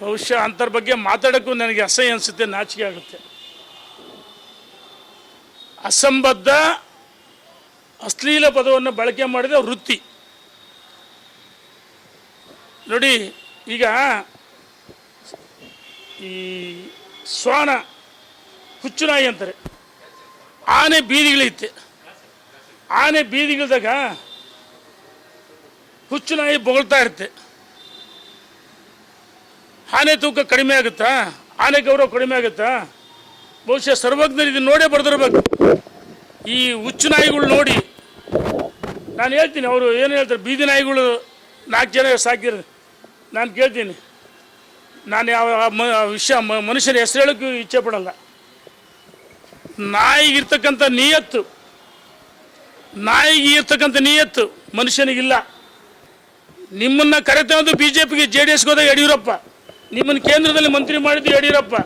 ಬಹುಶಃ ಅಂಥರ ಬಗ್ಗೆ ಮಾತಾಡೋಕ್ಕೂ ನನಗೆ ಅಸಹ್ಯ ಅನಿಸುತ್ತೆ, ನಾಚಿಕೆ ಆಗುತ್ತೆ. ಅಸಂಬದ್ಧ, ಅಶ್ಲೀಲ ಪದವನ್ನು ಬಳಕೆ ಮಾಡಿದ ವೃತ್ತಿ. ನೋಡಿ, ಈಗ ಈ ಶ್ವಾನ ಹುಚ್ಚುನಾಯಿ ಅಂತಾರೆ. ಆನೆ ಬೀದಿಗಳಿತ್ತೆ. ಆನೆ ಬೀದಿಗಳ್ದಾಗ ಹುಚ್ಚುನಾಯಿ ಬೊಗಳ್ತಾ ಇರುತ್ತೆ. ಆನೆ ತೂಕ ಕಡಿಮೆ ಆಗುತ್ತಾ? ಆನೆ ಗೌರವ ಕಡಿಮೆ ಆಗುತ್ತಾ? ಬಹುಶಃ ಸರ್ವಜ್ಞರು ಇದನ್ನು ನೋಡೇ ಬರೆದಿರ್ಬೇಕು. ಈ ಹುಚ್ಚು ನಾಯಿಗಳು ನೋಡಿ, ನಾನು ಹೇಳ್ತೀನಿ, ಅವರು ಏನು ಹೇಳ್ತಾರೆ, ಬೀದಿ ನಾಯಿಗಳು ನಾಲ್ಕು ಜನ ಸಾಕಿರ, ನಾನು ಕೇಳ್ತೀನಿ. ನಾನು ಯಾವ ವಿಷಯ ಮನುಷ್ಯನ ಹೆಸರು ಹೇಳೋಕ್ಕೂ ಇಚ್ಛೆ ಪಡಲ್ಲ. ನಾಯಿಗಿರ್ತಕ್ಕಂಥ ನಿಯತ್ತು ನಾಯಿಗೆ ಇರ್ತಕ್ಕಂಥ ನಿಯತ್ತು ಮನುಷ್ಯನಿಗಿಲ್ಲ. ನಿಮ್ಮನ್ನ ಕರೆತಂದು ಬಿ ಜೆ ಪಿಗೆ ಜೆ ಡಿ ಎಸ್ಗೆ ಹೋದಾಗ ಯಡಿಯೂರಪ್ಪ ನಿಮ್ಮನ್ನು ಕೇಂದ್ರದಲ್ಲಿ ಮಂತ್ರಿ ಮಾಡಿದ್ದು ಯಡಿಯೂರಪ್ಪ.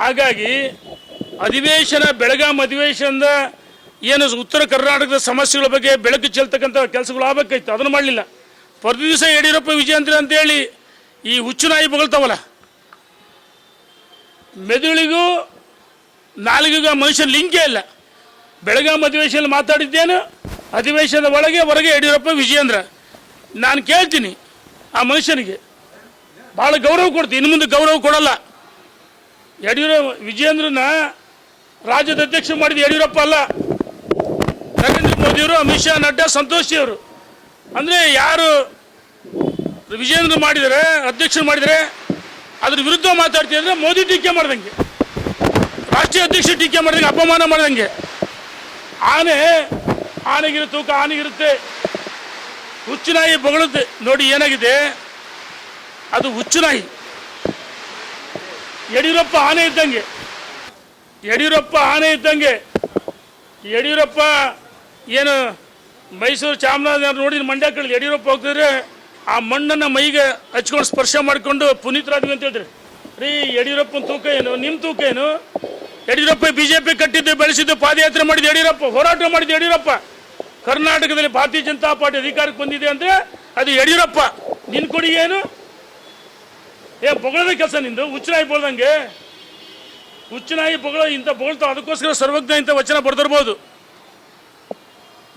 ಹಾಗಾಗಿ ಅಧಿವೇಶನ, ಬೆಳಗಾಂ ಅಧಿವೇಶನದ ಏನು ಉತ್ತರ ಕರ್ನಾಟಕದ ಸಮಸ್ಯೆಗಳ ಬಗ್ಗೆ ಬೆಳಕು ಚೆಲ್ತಕ್ಕಂಥ ಕೆಲಸಗಳು ಆಗಬೇಕಾಯ್ತು. ಅದನ್ನು ಮಾಡಲಿಲ್ಲ. ಪ್ರತಿ ದಿವಸ ಯಡಿಯೂರಪ್ಪ ವಿಜಯಂತ್ರ ಅಂತೇಳಿ ಈ ಹುಚ್ಚು ನಾಯಿ ಬಗಳ್ತಾವಲ್ಲ, ಮೆದುಳಿಗೂ ನಾಲಿಗೆಗೂ ಮನುಷ್ಯ ಲಿಂಕೇ ಇಲ್ಲ. ಬೆಳಗಾಂ ಅಧಿವೇಶನ ಮಾತಾಡಿದ್ದೇನು, ಅಧಿವೇಶನದ ಒಳಗೆ, ಹೊರಗೆ ಯಡಿಯೂರಪ್ಪ ವಿಜಯೇಂದ್ರ. ನಾನು ಕೇಳ್ತೀನಿ ಆ ಮನುಷ್ಯನಿಗೆ. ಭಾಳ ಗೌರವ ಕೊಡ್ತೀವಿ. ಇನ್ನು ಮುಂದೆ ಗೌರವ ಕೊಡಲ್ಲ. ಯಡಿಯೂರಪ್ಪ, ವಿಜಯೇಂದ್ರನ ರಾಜ್ಯದ ಅಧ್ಯಕ್ಷ ಮಾಡಿದ ಯಡಿಯೂರಪ್ಪ ಅಲ್ಲ. ನರೇಂದ್ರ ಮೋದಿಯವರು, ಅಮಿತ್ ಶಾ, ನಡ್ಡಾ, ಸಂತೋಷಿ ಅವರು. ಅಂದರೆ ಯಾರು ವಿಜಯೇಂದ್ರ ಮಾಡಿದರೆ, ಅಧ್ಯಕ್ಷರು ಮಾಡಿದರೆ, ಅದ್ರ ವಿರುದ್ಧ ಮಾತಾಡ್ತಿದ್ರೆ ಮೋದಿ ಟೀಕೆ ಮಾಡ್ದಂಗೆ. ರಾಷ್ಟ್ರೀಯ ಅಧ್ಯಕ್ಷ ಟೀಕೆ ಮಾಡ್ದಂಗೆ, ಅಪಮಾನ ಮಾಡ್ದಂಗೆ. ಆನೆ ಆನೆಗಿರೋ ತೂಕ ಆನೆಗಿರುತ್ತೆ. ಹುಚ್ಚು ನಾಯಿ ಬೊಗಳುತ್ತೆ. ನೋಡಿ ಏನಾಗಿದೆ? ಅದು ಹುಚ್ಚು ನಾಯಿ ಯಡಿಯೂರಪ್ಪ ಆನೆ ಇದ್ದಂಗೆ. ಯಡಿಯೂರಪ್ಪ ಆನೆ ಇದ್ದಂಗೆ. ಯಡಿಯೂರಪ್ಪ ಏನು ಮೈಸೂರು ಚಾಮರಾಜನಗರ ನೋಡಿದ ಮಂಡ್ಯ ಕಡೆ ಯಡಿಯೂರಪ್ಪ ಹೋಗ್ತಿದ್ರೆ ಆ ಮಣ್ಣನ್ನು ಮೈಗೆ ಹಚ್ಕೊಂಡು ಸ್ಪರ್ಶ ಮಾಡಿಕೊಂಡು ಪುನೀತರಾದ್ವಿ ಅಂತ ಹೇಳ್ತಾರೆ. ರೀ, ಯಡಿಯೂರಪ್ಪನ ತೂಕ ಏನು? ನಿಮ್ಮ ತೂಕ ಏನು? ಯಡಿಯೂರಪ್ಪ ಬಿ ಜೆ ಪಿ ಕಟ್ಟಿದ್ದು, ಬೆಳೆಸಿದ್ದು, ಪಾದಯಾತ್ರೆ ಮಾಡಿದ ಯಡಿಯೂರಪ್ಪ, ಹೋರಾಟ ಮಾಡಿದ ಯಡಿಯೂರಪ್ಪ. ಕರ್ನಾಟಕದಲ್ಲಿ ಭಾರತೀಯ ಜನತಾ ಪಾರ್ಟಿ ಅಧಿಕಾರಕ್ಕೆ ಬಂದಿದೆ ಅಂದರೆ ಅದು ಯಡಿಯೂರಪ್ಪ. ನಿನ್ನ ಕೊಡುಗೆ ಏನು? ಏ, ಬೊಗಳದ ಕೆಲಸ ನಿಂದು? ಹುಚ್ಚನಾಯಿ ಬೋಳ್ದಂಗೆ? ಹುಚ್ಚನಾಯಿ ಬೊಗಳ, ಇಂಥ ಬೊಗಳ್ತಾವ ಅದಕ್ಕೋಸ್ಕರ ಸರ್ವಜ್ಞ ಇಂಥ ವಚನ ಬರ್ದಿರ್ಬೋದು.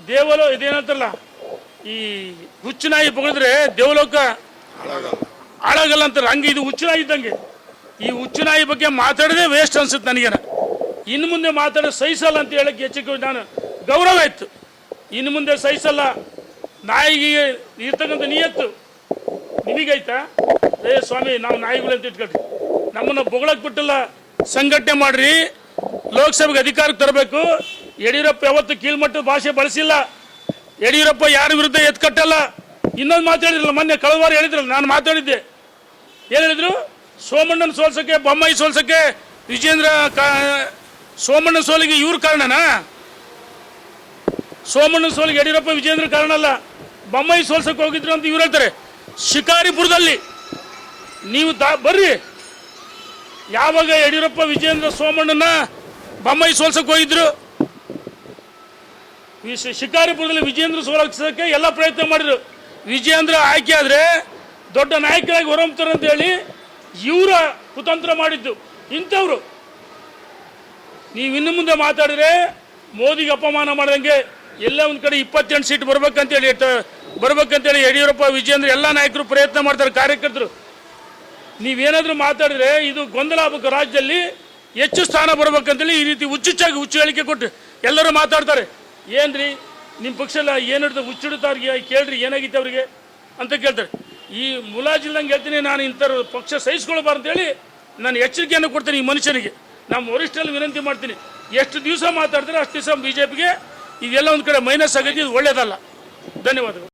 ದೇವಲೋ ಇದೇನಂತಾರಲ್ಲ ಈ ಹುಚ್ಚನಾಯಿ ಬೊಗಳಿದ್ರೆ ದೇವಲೋಕ ಹಾಳಾಗಲ್ಲ ಅಂತಾರೆ. ಹಂಗೆ ಇದು ಹುಚ್ಚನಾಯಿ ಇದ್ದಂಗೆ. ಈ ಹುಚ್ಚನಾಯಿ ಬಗ್ಗೆ ಮಾತಾಡದೆ ವೇಸ್ಟ್ ಅನ್ಸುತ್ತೆ ನನಗೇನ. ಇನ್ನು ಮುಂದೆ ಮಾತಾಡೋ ಸಹಿಸಲ್ಲ ಅಂತ ಹೇಳಕ್ಕೆ ಹೆಚ್ಚಿಗೆ ನಾನು ಗೌರವ ಇತ್ತು. ಇನ್ನು ಮುಂದೆ ಸಹಿಸಲ್ಲ ನಾಯಿಗೆ ಇರ್ತಕ್ಕಂಥ ನಿಯತ್ತು. ನಿಮಗೈತಾ? ಏ ಸ್ವಾಮಿ, ನಾವು ನಾಯಿಗಳು ಅಂತ ಇಟ್ಕೊಳ್ರಿ ನಮ್ಮನ್ನು ಬೊಗಳಕ್ಕೆ ಬಿಟ್ಟಲ್ಲ, ಸಂಘಟನೆ ಮಾಡ್ರಿ. ಲೋಕಸಭೆಗೆ ಅಧಿಕಾರಕ್ಕೆ ತರಬೇಕು. ಯಡಿಯೂರಪ್ಪ ಯಾವತ್ತು ಕೀಳ್ಮಟ್ಟದ ಭಾಷೆ ಬಳಸಿಲ್ಲ. ಯಡಿಯೂರಪ್ಪ ಯಾರ ವಿರುದ್ಧ ಎತ್ಕಟ್ಟಲ್ಲ ಇನ್ನೊಂದು ಮಾತಾಡಿದ್ರಲ್ಲ ಮೊನ್ನೆ ಕಳವಾರ ವಾರ ಹೇಳಿದ್ರಲ್ಲ, ನಾನು ಮಾತಾಡಿದ್ದೆ. ಏನು ಹೇಳಿದ್ರು? ಸೋಮಣ್ಣನ ಸೋಲ್ಸಕ್ಕೆ, ಬೊಮ್ಮಾಯಿ ಸೋಲ್ಸಕ್ಕೆ, ವಿಜೇಂದ್ರ ಕಾ ಸೋಮಣ್ಣನ ಸೋಲಿಗೆ ಇವ್ರ ಕಾರಣನಾ? ಸೋಮಣ್ಣನ ಸೋಲಿಗೆ ಯಡಿಯೂರಪ್ಪ, ವಿಜೇಂದ್ರ ಕಾರಣ ಅಲ್ಲ. ಬೊಮ್ಮಾಯಿ ಸೋಲ್ಸಕ್ಕೆ ಹೋಗಿದ್ರು ಅಂತ ಇವ್ರು ಹೇಳ್ತಾರೆ. ಶಿಕಾರಿಪುರದಲ್ಲಿ ನೀವು ದಾ ಬರ್ರಿ. ಯಾವಾಗ ಯಡಿಯೂರಪ್ಪ ವಿಜೇಂದ್ರ ಸೋಮಣ್ಣನ ಬೊಮ್ಮಾಯಿ ಸೋಲ್ಸಕ್ಕೆ ಹೋಗಿದ್ರು? ಈ ಶಿಕಾರಿಪುರದಲ್ಲಿ ವಿಜೇಂದ್ರ ಸೋಲಿಸೋಕ್ಕೆ ಎಲ್ಲ ಪ್ರಯತ್ನ ಮಾಡಿದ್ರು. ವಿಜೇಂದ್ರ ಆಯ್ಕೆ ಆದರೆ ದೊಡ್ಡ ನಾಯಕರಾಗಿ ಹೊರಹೊಮ್ತಾರೆ ಅಂತ ಹೇಳಿ ಇವರ ಕುತಂತ್ರ ಮಾಡಿದ್ದು. ಇಂಥವ್ರು. ನೀವು ಇನ್ನು ಮುಂದೆ ಮಾತಾಡಿದ್ರೆ ಮೋದಿಗೆ ಅಪಮಾನ ಮಾಡಿದಂಗೆ ಎಲ್ಲ ಒಂದು ಕಡೆ ಇಪ್ಪತ್ತೆಂಟು ಸೀಟ್ ಬರ್ಬೇಕಂತೇಳಿ ಬರ್ಬೇಕಂತೇಳಿ ಯಡಿಯೂರಪ್ಪ ವಿಜೇಂದ್ರ ಎಲ್ಲ ನಾಯಕರು ಪ್ರಯತ್ನ ಮಾಡ್ತಾರೆ, ಕಾರ್ಯಕರ್ತರು. ನೀವೇನಾದರೂ ಮಾತಾಡಿದ್ರೆ ಇದು ಗೊಂದಲ ಆಗಬೇಕು ರಾಜ್ಯದಲ್ಲಿ ಹೆಚ್ಚು ಸ್ಥಾನ ಬರ್ಬೇಕಂತೇಳಿ ಈ ರೀತಿ ಹುಚ್ಚುಚ್ಚಾಗಿ ಹುಚ್ಚು ಹೇಳಿಕೆ ಕೊಟ್ಟು ಎಲ್ಲರೂ ಮಾತಾಡ್ತಾರೆ. ಏನ್ರಿ? ನಿಮ್ಮ ಪಕ್ಷಲ್ಲ ಏನು ಹಿಡ್ದು ಹುಚ್ಚಿಡ್ತಾವ್ರಿಗೆ ಕೇಳ್ರಿ ಏನಾಗಿತ್ತು ಅವರಿಗೆ ಅಂತ ಕೇಳ್ತಾರೆ. ಈ ಮುಲಾಜಿಲ್ದಂಗೆ ಹೇಳ್ತೀನಿ ನಾನು ಇಂಥವ್ರ ಪಕ್ಷ ಸಹಿಸ್ಕೊಳ್ಬಾರ್ದು ಅಂತೇಳಿ ನಾನು ಎಚ್ಚರಿಕೆಯನ್ನು ಕೊಡ್ತೀನಿ ಈ ಮನುಷ್ಯನಿಗೆ. ನಮ್ಮ ವರಿಷ್ಠರಲ್ಲಿ ವಿನಂತಿ ಮಾಡ್ತೀನಿ. ಎಷ್ಟು ದಿವಸ ಮಾತಾಡ್ತಾರೆ ಅಷ್ಟು ದಿವಸ ಬಿ ಜೆ ಪಿಗೆ ಇದೆಲ್ಲ ಒಂದು ಕಡೆ ಮೈನಸ್ ಆಗೈತಿ, ಇದು ಒಳ್ಳೇದಲ್ಲ. ಧನ್ಯವಾದಗಳು.